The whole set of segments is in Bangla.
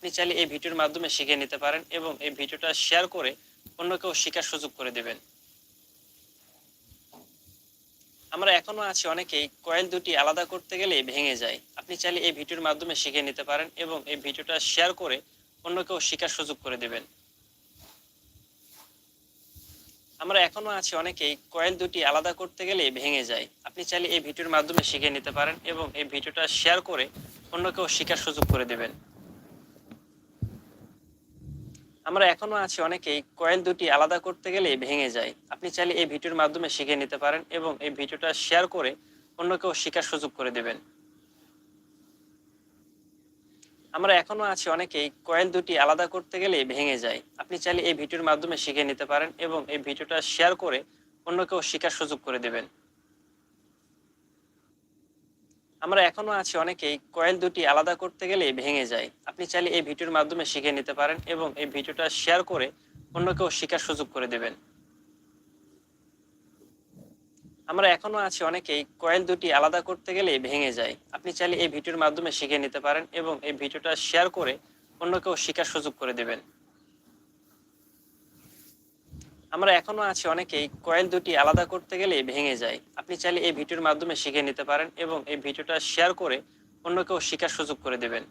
আপনি চাইলে এই ভিডিওর মাধ্যমে শিখে নিতে পারেন এবং এই ভিডিওটা শেয়ার করে অন্য কেউ শেখার সুযোগ করে দেবেন। আমরা এখনও আছি অনেকেই, কয়েল দুটি আলাদা করতে গেলে ভেঙে যায়। আপনি চাইলে এই ভিডিওর মাধ্যমে শিখে নিতে পারেন এবং এই ভিডিওটা শেয়ার করে অন্য কেউ শেখার সুযোগ করে দেবেন। আমরা এখনও আছি অনেকেই, কয়েল দুটি আলাদা করতে গেলে ভেঙে যায়। আপনি চাইলে এই ভিডিওর মাধ্যমে শিখে নিতে পারেন এবং এই ভিডিওটা শেয়ার করে অন্য কেউ শেখার সুযোগ করে দেবেন। আমরা এখনও আছি অনেকেই কয়েল দুটি আলাদা করতে গেলে ভেঙে যায়। আপনি চাইলে এই ভিডিওর মাধ্যমে শিখে নিতে পারেন এবং এই ভিডিওটা শেয়ার করে অন্য কেউ শেখার সুযোগ করে দেবেন। আমরা এখনও আছি অনেকেই কয়েল দুটি আলাদা করতে গেলে ভেঙে যায়। আপনি চাইলে এই ভিডিওর মাধ্যমে শিখে নিতে পারেন এবং এই ভিডিওটা শেয়ার করে অন্য কেউ শেখার সুযোগ করে দেবেন। আমরা এখনও আছি অনেকেই কয়েল দুটি আলাদা করতে গেলে ভেঙে যায়। আপনি চাইলে এই ভিডিওর মাধ্যমে শিখে নিতে পারেন এবং এই ভিডিওটা শেয়ার করে অন্য কেউ শেখার সুযোগ করে দেবেন। আমরা এখনও আছি অনেকেই কয়েল দুটি আলাদা করতে গেলে ভেঙে যায়। আপনি চাইলে এই ভিডিওর মাধ্যমে শিখে নিতে পারেন এবং এই ভিডিওটা শেয়ার করে অন্য কেউ শেখার সুযোগ করে দেবেন। আমরা এখনও আছি অনেকেই কয়েল দুটি আলাদা করতে গেলে ভেঙে যায়। আপনি চাইলে এই ভিডিওর মাধ্যমে শিখে নিতে পারেন এবং এই ভিডিওটা শেয়ার করে অন্য কেউ শেখার সুযোগ করে দেবেন।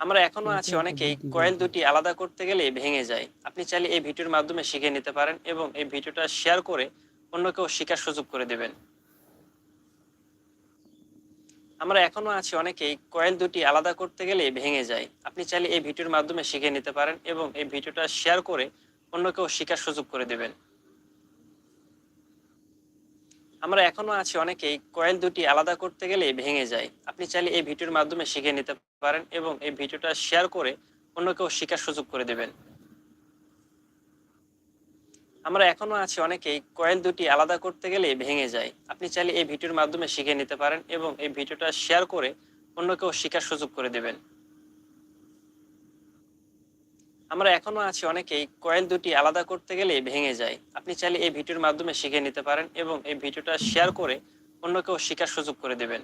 আমরা এখনও আছি অনেকেই কয়েল দুটি আলাদা করতে গেলে ভেঙে যায়। আপনি চাইলে এই ভিডিওর মাধ্যমে শিখে নিতে পারেন এবং এই ভিডিওটা শেয়ার করে অন্য কেউ শেখার সুযোগ করে দেবেন। আমরা এখনও আছি অনেকেই কয়েল দুটি আলাদা করতে গেলে ভেঙে যায়। আপনি চাইলে এই ভিডিওর মাধ্যমে শিখে নিতে পারেন এবং এই ভিডিওটা শেয়ার করে অন্য কেউ শেখার সুযোগ করে দেবেন। আমরা এখনও আছি অনেকেই কয়েল দুটি আলাদা করতে গেলে ভেঙে যায়। আপনি চাইলে এই ভিডিওর মাধ্যমে শিখে নিতে পারেন এবং এই ভিডিওটা শেয়ার করে অন্য কেউ শেখার সুযোগ করে দেবেন। আমরা এখনও আছি অনেকেই কয়েল দুটি আলাদা করতে গেলে ভেঙে যায়। আপনি চাইলে এই ভিডিওর মাধ্যমে শিখে নিতে পারেন এবং এই ভিডিওটা শেয়ার করে অন্য কেউ শেখার সুযোগ করে দেবেন। আমরা এখনও আছি অনেকেই কয়েল দুটি আলাদা করতে গেলে ভেঙে যায়। আপনি চাইলে এই ভিডিওর মাধ্যমে শিখে নিতে পারেন এবং এই ভিডিওটা শেয়ার করে অন্য কেউ শেখার সুযোগ করে দেবেন।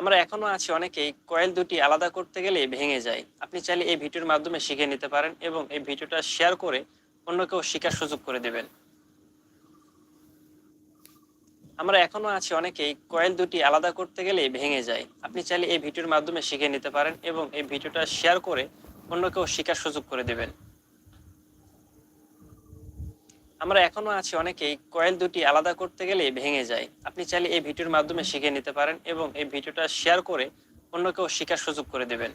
আমরা এখনও আছি অনেকেই কয়েল দুটি আলাদা করতে গেলে ভেঙে যায়। আপনি চাইলে এই ভিডিওর মাধ্যমে শিখে নিতে পারেন এবং এই ভিডিওটা শেয়ার করে অন্য কেউ শেখার সুযোগ করে দেবেন। আমরা এখনও আছি অনেকেই কয়েল দুটি আলাদা করতে গেলে ভেঙে যায়। আপনি চাইলে এই ভিডিওর মাধ্যমে শিখে নিতে পারেন এবং এই ভিডিওটা শেয়ার করে অন্য কেউ শেখার সুযোগ করে দেবেন। আমরা এখনও আছি অনেকেই কয়েল দুটি আলাদা করতে গেলে ভেঙে যায়। আপনি চাইলে এই ভিডিওর মাধ্যমে শিখে নিতে পারেন এবং এই ভিডিওটা শেয়ার করে অন্য কেউ শেখার সুযোগ করে দেবেন।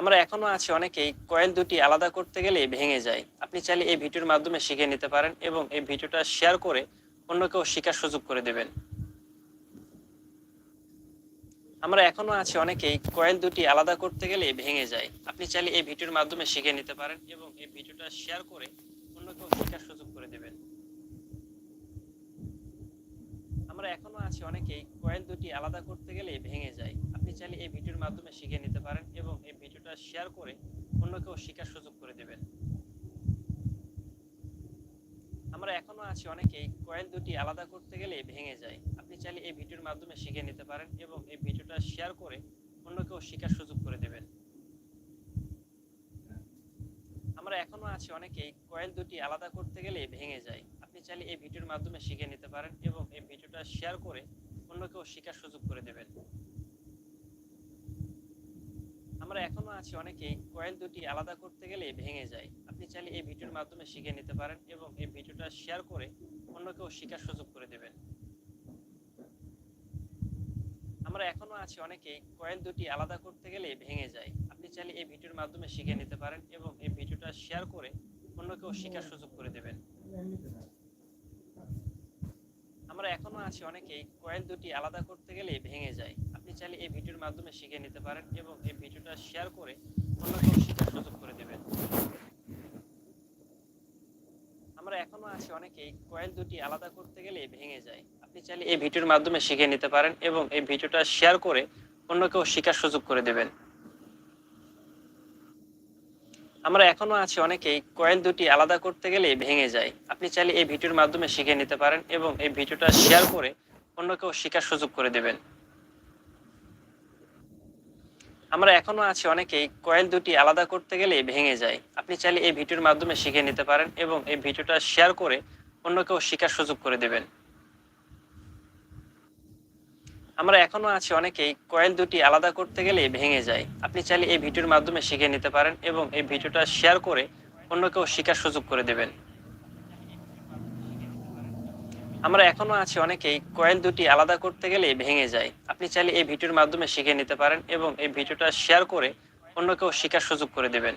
আমরা এখনও আছি অনেকেই কয়েল দুটি আলাদা করতে গেলে ভেঙে যায়। আপনি চাইলে এই ভিডিওর মাধ্যমে শিখে নিতে পারেন এবং এই ভিডিওটা শেয়ার করে অন্য কেউ শেখার সুযোগ করে দেবেন। আমরা এখনও আছি অনেকেই কয়েল দুটি আলাদা করতে গেলে ভেঙে যায়। আপনি চাইলে এই ভিডিওর মাধ্যমে শিখে নিতে পারেন এবং এই ভিডিওটা শেয়ার করে অন্য কেউ শেখার সুযোগ করে দেবেন। আমরা এখনও আছি অনেকেই কয়েল দুটি আলাদা করতে গেলে ভেঙে যায়। আপনি চাইলে এই ভিডিওর মাধ্যমে শিখে নিতে পারেন এবং এই ভিডিওটা শেয়ার করে অন্য কেউ শেখার সুযোগ করে দেবেন। আমরা এখনও আছি অনেকেই কয়েল দুটি আলাদা করতে গেলে ভেঙে যায়। চাইলে এই ভিডিওর মাধ্যমে শিখে নিতে পারেন এবং এই ভিডিওটা শেয়ার করে অন্য কেউ শেখার সুযোগ করে দেবেন। আমরা এখনও আছি অনেকেই কয়েল দুটি আলাদা করতে গেলে ভেঙে যায়। আপনি চাইলে এই ভিডিওর মাধ্যমে শিখে নিতে পারেন এবং এই ভিডিওটা শেয়ার করে অন্য কেউ শেখার সুযোগ করে দেবেন। আমরা এখনও আছি অনেকেই কয়েল দুটি আলাদা করতে গেলে ভেঙে যায়। আপনি চাইলে এই ভিডিওর মাধ্যমে শিখে নিতে পারেন এবং এই ভিডিওটা শেয়ার করে অন্য কেউ শেখার সুযোগ করে দেবেন। আমরা এখনও আছি অনেকেই কয়েল দুটি আলাদা করতে গেলে ভেঙে যায়। আপনি চাইলে এই ভিডিওর মাধ্যমে শিখে নিতে পারেন এবং এই ভিডিওটা শেয়ার করে অন্য কেউ শেখার সুযোগ করে দেবেন। আমরা এখনও আছি অনেকেই কয়েল দুটি আলাদা করতে গেলে ভেঙে যায়। আপনি চাইলে এই ভিডিওর মাধ্যমে শিখে নিতে পারেন এবং এই ভিডিওটা শেয়ার করে অন্য কেউ শেখার সুযোগ করে দেবেন। আমরা এখনও আছি অনেকেই কয়েল দুটি আলাদা করতে গেলে ভেঙে যায়। আপনি চাইলে এই ভিডিওর মাধ্যমে শিখে নিতে পারেন এবং এই ভিডিওটা শেয়ার করে অন্য কেউ শেখার সুযোগ করে দেবেন। আমরা এখনও আছি অনেকেই কয়েল দুটি আলাদা করতে গেলে ভেঙে যায়। আপনি চাইলে এই ভিডিওর মাধ্যমে শিখে নিতে পারেন এবং এই ভিডিওটা শেয়ার করে অন্য কেউ শেখার সুযোগ করে দেবেন। আমরা এখনও আছি অনেকেই কয়েল দুটি আলাদা করতে গেলে ভেঙে যায়। আপনি চাইলে এই ভিডিওর মাধ্যমে শিখে নিতে পারেন এবং এই ভিডিওটা শেয়ার করে অন্য কেউ শেখার সুযোগ করে দেবেন। আমরা এখনও আছি অনেকেই, কয়েল দুটি আলাদা করতে গেলে ভেঙে যায়। আপনি চাইলে এই ভিডিওর মাধ্যমে শিখে নিতে পারেন এবং এই ভিডিওটা শেয়ার করে অন্য কেউ শেখার সুযোগ করে দেবেন। আমরা এখনও আছি অনেকেই, কয়েল দুটি আলাদা করতে গেলে ভেঙে যায়। আপনি চাইলে এই ভিডিওর মাধ্যমে শিখে নিতে পারেন এবং এই ভিডিওটা শেয়ার করে অন্য কেউ শেখার সুযোগ করে দেবেন।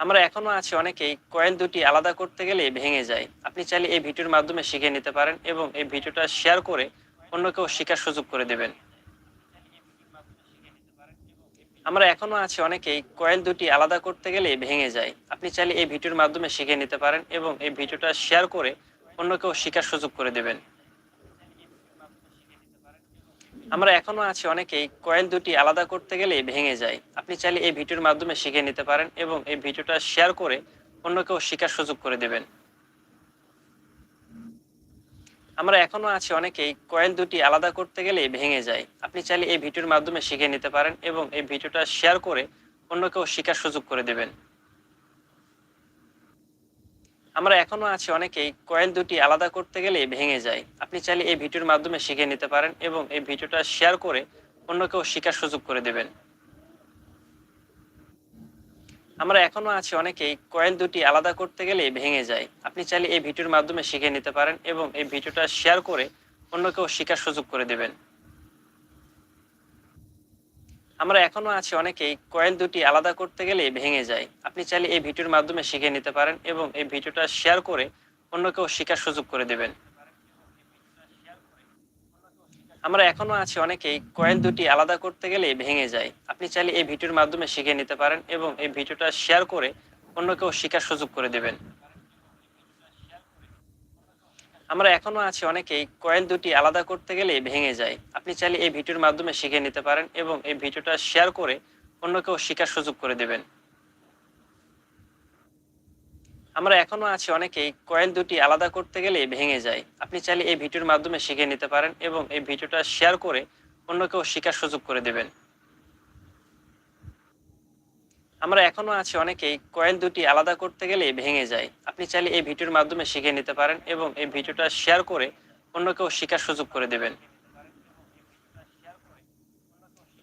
আমরা এখনও আছি অনেকেই, কয়েল দুটি আলাদা করতে গেলে ভেঙে যায়। আপনি চাইলে এই ভিডিওর মাধ্যমে শিখে নিতে পারেন এবং এই ভিডিওটা শেয়ার করে অন্য কেউ শেখার সুযোগ করে দেবেন। আমরা এখনও আছি অনেকেই, কয়েল দুটি আলাদা করতে গেলে ভেঙে যায়। আপনি চাইলে এই ভিডিওর মাধ্যমে শিখে নিতে পারেন এবং এই ভিডিওটা শেয়ার করে অন্য কেউ শেখার সুযোগ করে দেবেন। আমরা এখনও আছি অনেকেই। কয়েল দুটি আলাদা করতে গেলে ভেঙে যায়। আপনি চাইলে এই ভিডিওর মাধ্যমে শিখে নিতে পারেন এবং এই ভিডিওটা শেয়ার করে অন্য কেউ শেখার সুযোগ করে দেবেন। আমরা এখনও আছি অনেকেই। কয়েল দুটি আলাদা করতে গেলে ভেঙে যায়। আপনি চাইলে এই ভিডিওর মাধ্যমে শিখে নিতে পারেন এবং এই ভিডিওটা শেয়ার করে অন্য কেউ শেখার সুযোগ করে দেবেন। আমরা এখনও আছি অনেকেই কয়েল দুটি আলাদা করতে গেলে ভেঙে যায়। আপনি চাইলে এই ভিডিওর মাধ্যমে শিখে নিতে পারেন এবং এই ভিডিওটা শেয়ার করে অন্য কেউ শেখার সুযোগ করে দেবেন। আমরা এখনও আছি অনেকেই কয়েল দুটি আলাদা করতে গেলে ভেঙে যায়। আপনি চাইলে এই ভিডিওর মাধ্যমে শিখে নিতে পারেন এবং এই ভিডিওটা শেয়ার করে অন্য কেউ শেখার সুযোগ করে দেবেন। আমরা এখনও আছি অনেকেই, কয়েল দুটি আলাদা করতে গেলে ভেঙে যায়। আপনি চাইলে এই ভিডিওর মাধ্যমে শিখে নিতে পারেন এবং এই ভিডিওটা শেয়ার করে অন্য কেউ শেখার সুযোগ করে দেবেন। আমরা এখনও আছি অনেকেই, কয়েল দুটি আলাদা করতে গেলে ভেঙে যায়। আপনি চাইলে এই ভিডিওর মাধ্যমে শিখে নিতে পারেন এবং এই ভিডিওটা শেয়ার করে অন্য কেউ শেখার সুযোগ করে দেবেন। আমরা এখনও আছি অনেকেই, কয়েল দুটি আলাদা করতে গেলে ভেঙে যায়। আপনি চাইলে এই ভিডিওর মাধ্যমে শিখে নিতে পারেন এবং এই ভিডিওটা শেয়ার করে অন্য কেউ শেখার সুযোগ করে দেবেন। আমরা এখনও আছি অনেকেই, কয়েল দুটি আলাদা করতে গেলে ভেঙে যায়। আপনি চাইলে এই ভিডিওর মাধ্যমে শিখে নিতে পারেন এবং এই ভিডিওটা শেয়ার করে অন্য কেউ শেখার সুযোগ করে দেবেন। আমরা এখনও আছি অনেকেই কয়েল দুটি আলাদা করতে গেলে ভেঙে যায়। আপনি চাইলে এই ভিডিওর মাধ্যমে শিখে নিতে পারেন এবং এই ভিডিওটা শেয়ার করে অন্য কেউ শেখার সুযোগ করে দেবেন।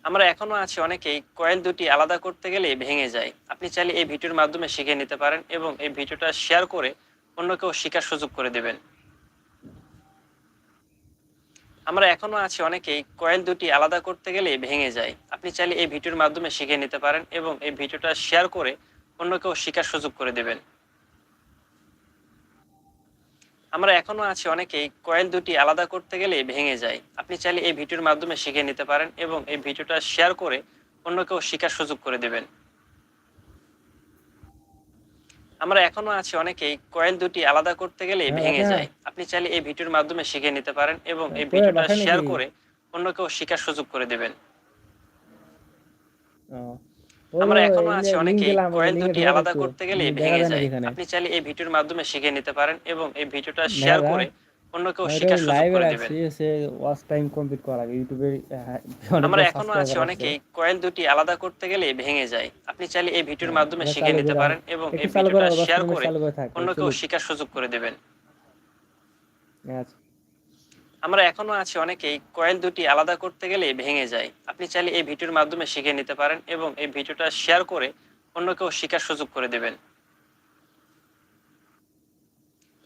আমরা এখনও আছি অনেকেই কয়েল দুটি আলাদা করতে গেলে ভেঙে যায়। আপনি চাইলে এই ভিডিওর মাধ্যমে শিখে নিতে পারেন এবং এই ভিডিওটা শেয়ার করে অন্য কেউ শেখার সুযোগ করে দেবেন। আমরা এখনও আছি অনেকেই কয়েল দুটি আলাদা করতে গেলে ভেঙে যায়। আপনি চাইলে এই ভিডিওর মাধ্যমে শিখে নিতে পারেন এবং এই ভিডিওটা শেয়ার করে অন্য কেউ শেখার সুযোগ করে দেবেন। আমরা এখনও আছি অনেকেই কয়েল দুটি আলাদা করতে গেলে ভেঙে যায়। আপনি চাইলে এই ভিডিওর মাধ্যমে শিখে নিতে পারেন এবং এই ভিডিওটা শেয়ার করে অন্য কেউ শেখার সুযোগ করে দেবেন। আমরা এখনও আছি অনেকেই। কয়েল দুটি আলাদা করতে গেলে হ্যাঁ, ভেঙে হ্যাঁ। যায়। আপনি চাইলে এই ভিডিওর মাধ্যমে শিখে নিতে পারেন এবং এই ভিডিওটা শেয়ার করে অন্য কেউ শেখার সুযোগ করে দেবেন। আমরা এখনও আছি অনেকেই। কয়েল দুটি আলাদা করতে গেলে ভেঙে যায়। আপনি চাইলে এই ভিডিওর মাধ্যমে শিখে নিতে পারেন এবং এই ভিডিওটা শেয়ার করে অন্য কেউ শেখার সুযোগ করে রাখছি, দেবেন। সে watch time complete করার আগে YouTube আমরা এখনও আছি আছে। অনেকেই কয়েল দুটি আলাদা করতে গেলে ভেঙে যায়। আপনি চাইলে এই ভিডিওর মাধ্যমে শিখে নিতে পারেন এবং এই ভিডিওটা শেয়ার করে চালু করে থাক, অন্য কেউ চলুক। শেখার সুযোগ করে দেবেন। আচ্ছা। আমরা এখনও আছি অনেকেই কয়েল দুটি আলাদা করতে গেলে ভেঙে যায়। আপনি চাইলে এই ভিডিওর মাধ্যমে শিখে নিতে পারেন এবং এই ভিডিওটা শেয়ার করে অন্য কেউ শেখার সুযোগ করে দেবেন।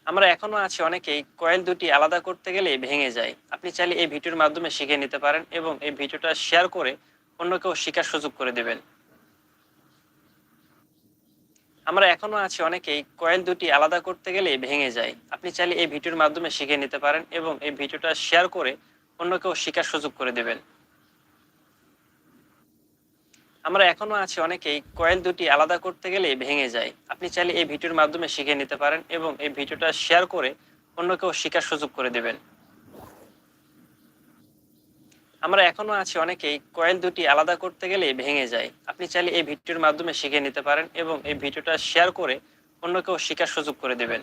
আমরা এখনও আছি অনেকেই কয়েল দুটি আলাদা করতে গেলে ভেঙে যায়। আপনি চাইলে এই ভিডিওর মাধ্যমে শিখে নিতে পারেন এবং এই ভিডিওটা শেয়ার করে অন্য কেউ শেখার সুযোগ করে দেবেন। আমরা এখনও আছি অনেকেই কয়েল দুটি আলাদা করতে গেলে ভেঙে যায়। আপনি চাইলে এই ভিডিওর মাধ্যমে শিখে নিতে পারেন এবং এই ভিডিওটা শেয়ার করে অন্য কেউ শেখার সুযোগ করে দেবেন। আমরা এখনও আছি অনেকেই। কয়েল দুটি আলাদা করতে গেলে ভেঙে যায়। আপনি চাইলে এই ভিডিওর মাধ্যমে শিখে নিতে পারেন এবং এই ভিডিওটা শেয়ার করে অন্য কেউ শেখার সুযোগ করে দেবেন। আমরা এখনও আছি অনেকেই। কয়েল দুটি আলাদা করতে গেলে ভেঙে যায়। আপনি চাইলে এই ভিডিওর মাধ্যমে শিখে নিতে পারেন এবং এই ভিডিওটা শেয়ার করে অন্য কেউ শেখার সুযোগ করে দেবেন।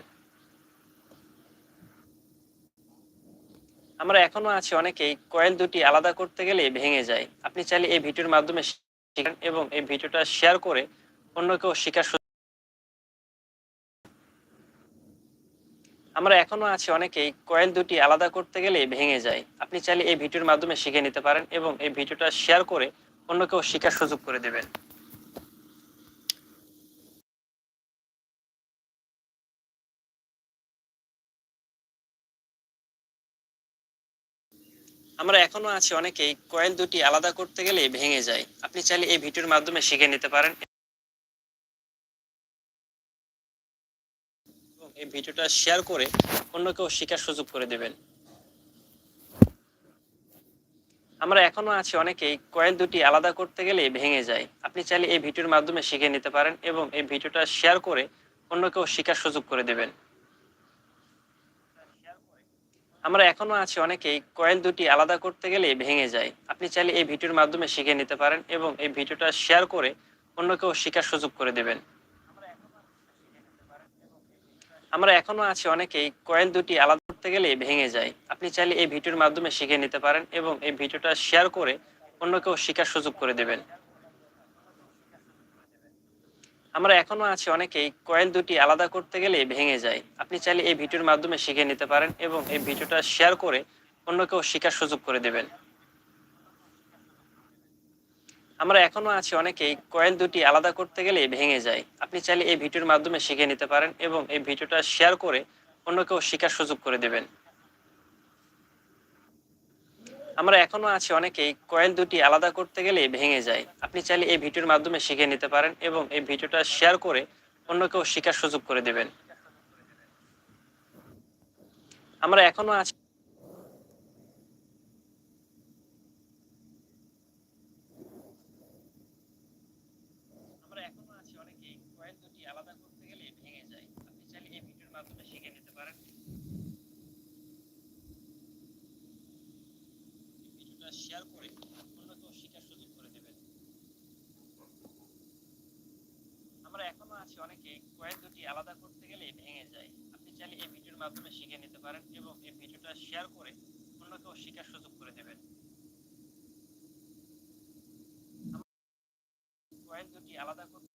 আমরা এখনও আছি অনেকেই। কয়েল দুটি আলাদা করতে গেলে ভেঙে যায়। আপনি চাইলে এই ভিডিওর মাধ্যমে শিখেন এবং এই ভিডিওটা শেয়ার করে অন্যকেও শেখার শিখার আমরা এখনও আছি অনেকেই কয়েল দুটি আলাদা করতে গেলে ভেঙে যায়। আপনি চাইলে এই ভিডিওর মাধ্যমে শিখে নিতে পারেন এবং এই ভিডিওটা শেয়ার করে অন্য কেউ শেখার সুযোগ করে দেবেন। আমরা এখনও আছি অনেকেই, কয়েল দুটি আলাদা করতে গেলে ভেঙে যায়। আপনি চাইলে এই ভিডিওর মাধ্যমে শিখে নিতে পারেন। এই ভিডিওটা শেয়ার করে অন্যকেও শেখার সুযোগ করে দেবেন। আমরা এখনও আছি অনেকেই, কয়েল দুটি আলাদা করতে গেলে ভেঙে যায়। আপনি চাইলে এই ভিডিওর মাধ্যমে শিখে নিতে পারেন এবং এই ভিডিওটা শেয়ার করে অন্যকেও শেখার সুযোগ করে দেবেন। আমরা এখনও আছি অনেকেই কয়েল দুটি আলাদা করতে গেলে ভেঙে যায়। আপনি চাইলে এই ভিডিওর মাধ্যমে শিখে নিতে পারেন এবং এই ভিডিওটা শেয়ার করে অন্যকেও শেখার সুযোগ করে দেবেন। আমরা এখনও আছি অনেকেই কয়েল দুটি আলাদা করতে গেলে ভেঙে যায়। আপনি চাইলে এই ভিডিওর মাধ্যমে শিখে নিতে পারেন এবং এই ভিডিওটা শেয়ার করে অন্যকেও শেখার সুযোগ করে দেবেন। আমরা এখনও আছি অনেকেই কয়েল দুটি আলাদা করতে গেলে ভেঙে যায়। আপনি চাইলে এই ভিডিওর মাধ্যমে শিখে নিতে পারেন এবং এই ভিডিওটা শেয়ার করে অন্যকেও শেখার সুযোগ করে দেবেন। আমরা এখনও আছি অনেকেই কয়েল দুটি আলাদা করতে গেলে ভেঙে যায়। আপনি চাইলে এই ভিডিওর মাধ্যমে শিখে নিতে পারেন এবং এই ভিডিওটা শেয়ার করে অন্যকেও শেখার সুযোগ করে দেবেন। আমরা এখনও আছি অনেকেই কয়েল দুটি আলাদা করতে গেলে ভেঙে যায়। আপনি চাইলে এই ভিডিওর মাধ্যমে শিখে নিতে পারেন এবং এই ভিডিওটা শেয়ার করে অন্য কেউ শেখার সুযোগ করে দেবেন। আমরা এখনও আছি আমরা এখনও আছি অনেকেই কয়েল দুটি আলাদা করতে গেলে ভেঙে যায় আপনি চাইলে এই ভিডিওর মাধ্যমে শিখে নিতে পারেন ভিডিওটা শেয়ার করে অন্যকেও শেখার সুযোগ করে দেবেন আমরা এখনও আছি অনেকে কয়েক দুটি আলাদা করতে গেলে ভেঙে যায়। আপনি চাইলে এই ভিডিওর মাধ্যমে শিখে নিতে পারেন এবং এই ভিডিওটা শেয়ার করে অন্যকেও শেখার সুযোগ করে দেবেন। কয়েক দুটি আলাদা করতে